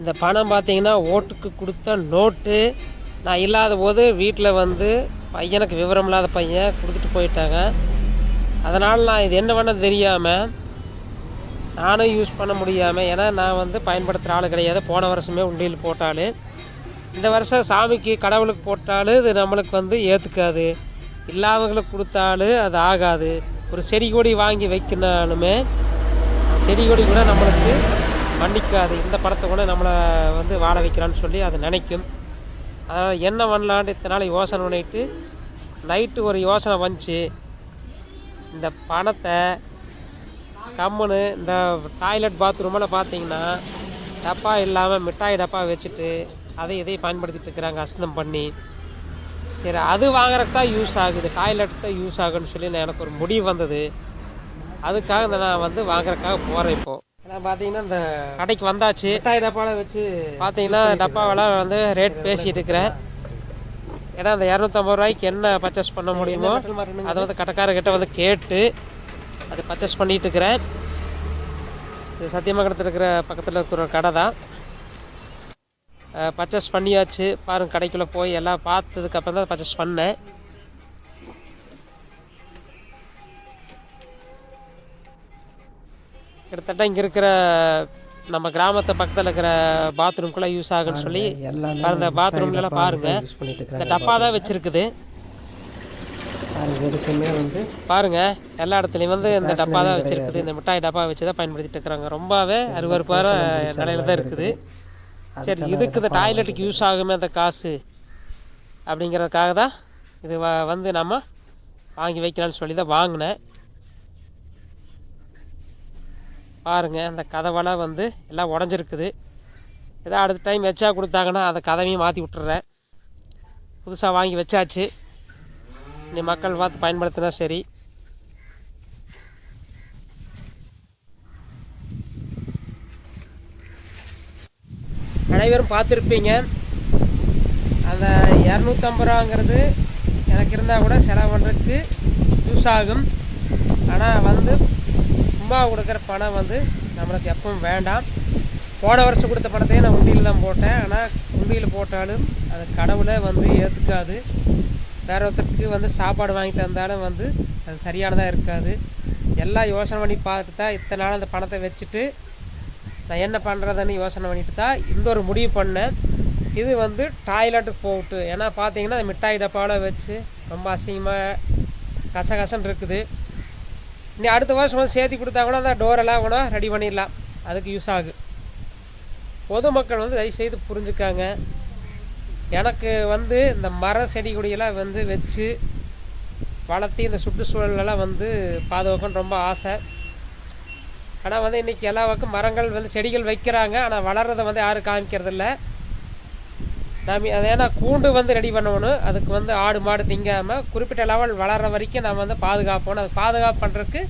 இந்த பணம் பார்த்தீங்கன்னா ஓட்டுக்கு கொடுத்த நோட்டு நான் இல்லாத போது வீட்டில் வந்து பையனுக்கு விவரம் இல்லாத பையன் கொடுத்துட்டு போயிட்டாங்க. அதனால் நான் இது என்ன பண்ண தெரியாமல் நானும் யூஸ் பண்ண முடியாமல் ஏன்னா நான் வந்து பயன்படுத்துகிற ஆள் கிடையாது. போன வருஷமே உண்டியல் போட்டாலும் இந்த வருஷம் சாமிக்கு கடவுளுக்கு போட்டாலும் இது நம்மளுக்கு வந்து ஏற்றுக்காது இல்லாதவங்களுக்கு கொடுத்தாலும் அது ஆகாது. ஒரு செடி கொடி வாங்கி வைக்கணுமே செடி கொடி கூட நம்மளுக்கு மன்னிக்காது. இந்த படத்தை கூட நம்மளை வந்து வாழ வைக்கிறான்னு சொல்லி அது நினைக்கும். அதனால் என்ன பண்ணலான்ட்டு இத்தனை நாள் யோசனை பண்ணிட்டு நைட்டு ஒரு யோசனை வந்துச்சு. இந்த பணத்தை கம்முன்னு இந்த டாய்லெட் பாத்ரூமெல்லாம் பார்த்தீங்கன்னா டப்பா இல்லாமல் மிட்டாய் டப்பா வச்சுட்டு அதை இதையும் பயன்படுத்திட்டு இருக்கிறாங்க அசுத்தம் பண்ணி. சரி அது வாங்குறதுக்கு தான் யூஸ் ஆகுது. டாய்லெட் தான் யூஸ் ஆகுன்னு சொல்லி நான் எனக்கு ஒரு முடிவு வந்தது. அதுக்காக இந்த நான் வந்து வாங்குறதுக்காக போகிறேன் இப்போது பார்த்தீங்கன்னா இந்த கடைக்கு வந்தாச்சு. மிட்டாய் டப்பாவில் வச்சு பார்த்தீங்கன்னா டப்பாவெல்லாம் வந்து ரேட் பேசிகிட்டு இருக்கிறேன் ஏன்னா அந்த இரநூத்தம்பது ரூபாய்க்கு என்ன பர்ச்சேஸ் பண்ண முடியுமோ அதை வந்து கடைக்காரர்கிட்ட வந்து கேட்டு அது பர்ச்சேஸ் பண்ணிட்டு இருக்கிறேன் இது சத்தியமங்கலத்தில் இருக்கிற பக்கத்தில் இருக்கிற ஒரு கடை தான். பர்ச்சேஸ் பண்ணியாச்சு. பாருங்க கடைக்குள்ளே போய் எல்லாம் பார்த்ததுக்கு அப்புறம் தான் பர்ச்சேஸ் பண்ணேன். கிட்டத்தட்ட இங்கே இருக்கிற நம்ம கிராமத்து பக்கத்தில் இருக்கிற பாத்ரூம்குள்ளே யூஸ் ஆகுன்னு சொல்லி அந்த பாத்ரூம்லாம் பாருங்க. யூஸ் பண்ணிட்டு இந்த டப்பா தான் வச்சிருக்குது. வந்து பாருங்க எல்லா இடத்துலையும் வந்து இந்த டப்பா தான் வச்சிருக்குது. இந்த மிட்டாய் டப்பா வச்சு தான் பயன்படுத்திட்டு இருக்கிறாங்க. ரொம்பவே அருவறுப்பான நிலையில தான் இருக்குது. சரி இதுக்கு இந்த டாய்லெட்டுக்கு யூஸ் ஆகுமே அந்த காசு அப்படிங்கிறதுக்காக தான் இது வ- வந்து நம்ம வாங்கி வைக்கலாம்னு சொல்லி தான் வாங்கினேன். பாருங்கள் அந்த கதவெல்லாம் வந்து எல்லாம் உடஞ்சிருக்குது. ஏதோ அடுத்த டைம் வச்சா கொடுத்தாங்கன்னா அந்த கதவையும் மாற்றி விட்டுறேன். புதுசாக வாங்கி வச்சாச்சு. நீ மக்கள் பார்த்து பயன்படுத்தினா சரி. அனைவரும் பார்த்துருப்பீங்க. அந்த இரநூத்தம்பது ரூபாங்கிறது எனக்கு இருந்தால் கூட செலவு பண்ணுறதுக்கு யூஸ் ஆகும். ஆனால் வந்து சும்மா கொடுக்குற பணம் வந்து நம்மளுக்கு எப்பவும் வேண்டாம். போன வருஷம் கொடுத்த பணத்தையே நான் உண்டியில் தான் போட்டேன். ஆனால் உண்டியில் போட்டாலும் அது கடவுளை வந்து ஏற்றுக்காது வேற ஒருத்தருக்கு வந்து சாப்பாடு வாங்கி தந்தாலும் வந்து அது சரியானதாக இருக்காது. எல்லாம் யோசனை பண்ணி பார்த்து தான் இத்தனை நாள் அந்த பணத்தை வச்சுட்டு நான் என்ன பண்ணுறதுன்னு யோசனை பண்ணிட்டு தான் இந்த ஒரு முடிவு பண்ணேன். இது வந்து டாய்லெட்டுக்கு போகட்டு ஏன்னா பார்த்தீங்கன்னா அந்த மிட்டாய் டப்பாவில் வச்சு ரொம்ப அசிங்கமாக கசகசன்னு இருக்குது. இனி அடுத்த வருஷம் வந்து சேர்த்து கொடுத்தா கூட அந்த டோரெல்லாம் கூட ரெடி பண்ணிடலாம். அதுக்கு யூஸ் ஆகும் பொதுமக்கள் வந்து தயவு செய்து புரிஞ்சுக்காங்க. எனக்கு வந்து இந்த மர செடி கொடியெல்லாம் வந்து வச்சு வளர்த்தி இந்த சுற்றுச்சூழலெல்லாம் வந்து பாதுகாக்கணும்னு ரொம்ப ஆசை. ஆனால் வந்து இன்றைக்கி எல்லா பக்கம் மரங்கள் வந்து செடிகள் வைக்கிறாங்க. ஆனால் வளர்றதை வந்து யாரும் காமிக்கிறதில்ல. நாம் அது ஏன்னா கூண்டு வந்து ரெடி பண்ணணும். அதுக்கு வந்து ஆடு மாடு திங்காமல் குறிப்பிட்ட லெவல் வளர்கிற வரைக்கும் நம்ம வந்து பாதுகாப்பணும் அது பாதுகாப்பு பண்ணுறதுக்கு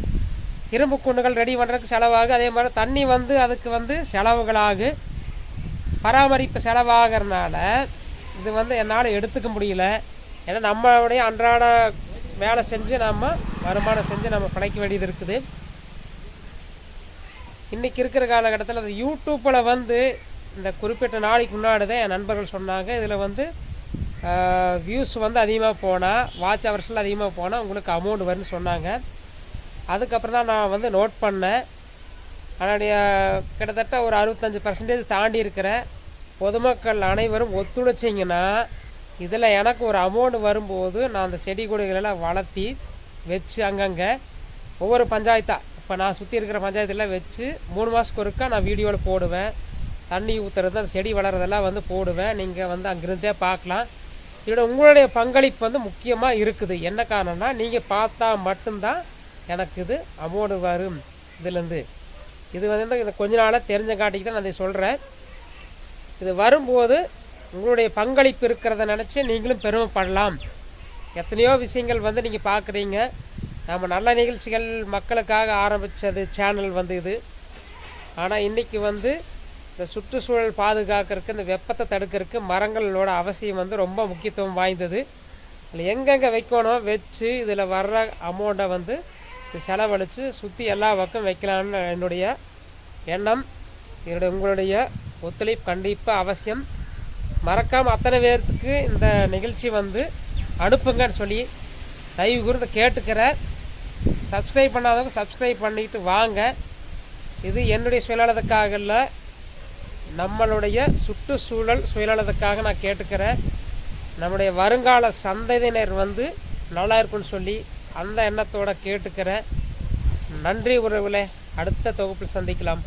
இரும்பு கூண்டுகள் ரெடி பண்ணுறதுக்கு செலவாகும். அதே மாதிரி தண்ணி வந்து அதுக்கு வந்து செலவுகளாகும் பராமரிப்பு செலவாகிறனால இது வந்து என்னால் எடுத்துக்க முடியல. ஏன்னா நம்மளுடைய அன்றாட வேலை செஞ்சு நம்ம வருமானம் செஞ்சு நம்ம பிழைக்க வேண்டியது இருக்குது. இன்றைக்கி இருக்கிற காலகட்டத்தில் அந்த யூடியூப்பில் வந்து இந்த குறிப்பிட்ட நாளைக்கு முன்னாடி தான் என் நண்பர்கள் சொன்னாங்க. இதில் வந்து வியூஸ் வந்து அதிகமாக போனால் வாட்ச் ஹவர்ஸில் அதிகமாக போனால் உங்களுக்கு அமௌண்ட் வரும்னு சொன்னாங்க. அதுக்கப்புறம் தான் நான் வந்து நோட் பண்ணேன். ஆனால் கிட்டத்தட்ட ஒரு அறுபத்தஞ்சு பர்சன்டேஜ் தாண்டி இருக்கிற பொதுமக்கள் அனைவரும் ஒத்துழைச்சிங்கன்னா இதில் எனக்கு ஒரு அமௌண்ட் வரும்போது நான் அந்த செடி கொடிகளெல்லாம் வளர்த்தி வச்சு அங்கங்கே ஒவ்வொரு பஞ்சாயத்தாக இப்போ நான் சுற்றி இருக்கிற பஞ்சாயத்தில் வச்சு மூணு மாதத்துக்கு ஒருக்கா நான் வீடியோவில் போடுவேன். தண்ணி ஊற்றுறது அந்த செடி வளர்கிறதெல்லாம் வந்து போடுவேன். நீங்கள் வந்து அங்கிருந்தே பார்க்கலாம். இதோட உங்களுடைய பங்களிப்பு வந்து முக்கியமாக இருக்குது. என்ன காரணம்னா நீங்கள் பார்த்தா மட்டும்தான் எனக்கு இது அமௌண்ட் வரும். இதுலேருந்து. இது வந்து இந்த கொஞ்ச நாளாக தெரிஞ்ச காட்டிக்கு தான் நான் இதை சொல்கிறேன் இது வரும்போது உங்களுடைய பங்களிப்பு இருக்கிறத நினச்சி நீங்களும் பெருமைப்படலாம். எத்தனையோ விஷயங்கள் வந்து நீங்கள் பார்க்குறீங்க. நம்ம நல்ல நிகழ்ச்சிகள் மக்களுக்காக ஆரம்பித்தது சேனல் வந்து இது. ஆனால் இன்றைக்கி வந்து இந்த சுற்றுச்சூழல் பாதுகாக்கிறதுக்கு இந்த வெப்பத்தை தடுக்கிறதுக்கு மரங்களோட அவசியம் வந்து ரொம்ப முக்கியத்துவம் வாய்ந்தது. இதில் எங்கெங்கே வைக்கணும் வச்சு இதில் வர்ற அமௌண்ட்டை வந்து செலவழித்து சுற்றி எல்லா பக்கம் வைக்கலாம்னு என்னுடைய எண்ணம். என்னுடைய உங்களுடைய ஒத்துழைப்பு கண்டிப்பாக அவசியம். மறக்காமல் அத்தனை பேர்த்துக்கு இந்த நிகழ்ச்சி வந்து அனுப்புங்கன்னு சொல்லி தயவு கூர்ந்து கேட்டுக்கிறேன். சப்ஸ்கிரைப் பண்ணாதவங்க சப்ஸ்கிரைப் பண்ணிட்டு வாங்க. இது என்னுடைய சுயநலத்துக்காக இல்லை நம்மளுடைய சுற்றுச்சூழல் சுயநலத்துக்காக நான் கேட்டுக்கிறேன் நம்முடைய வருங்கால சந்ததியினர் வந்து நல்லா இருக்குன்னு சொல்லி அந்த எண்ணத்தோட கேட்டுக்கிறேன் நன்றி உறவுகளே. அடுத்த தொகுப்பில் சந்திக்கலாம்.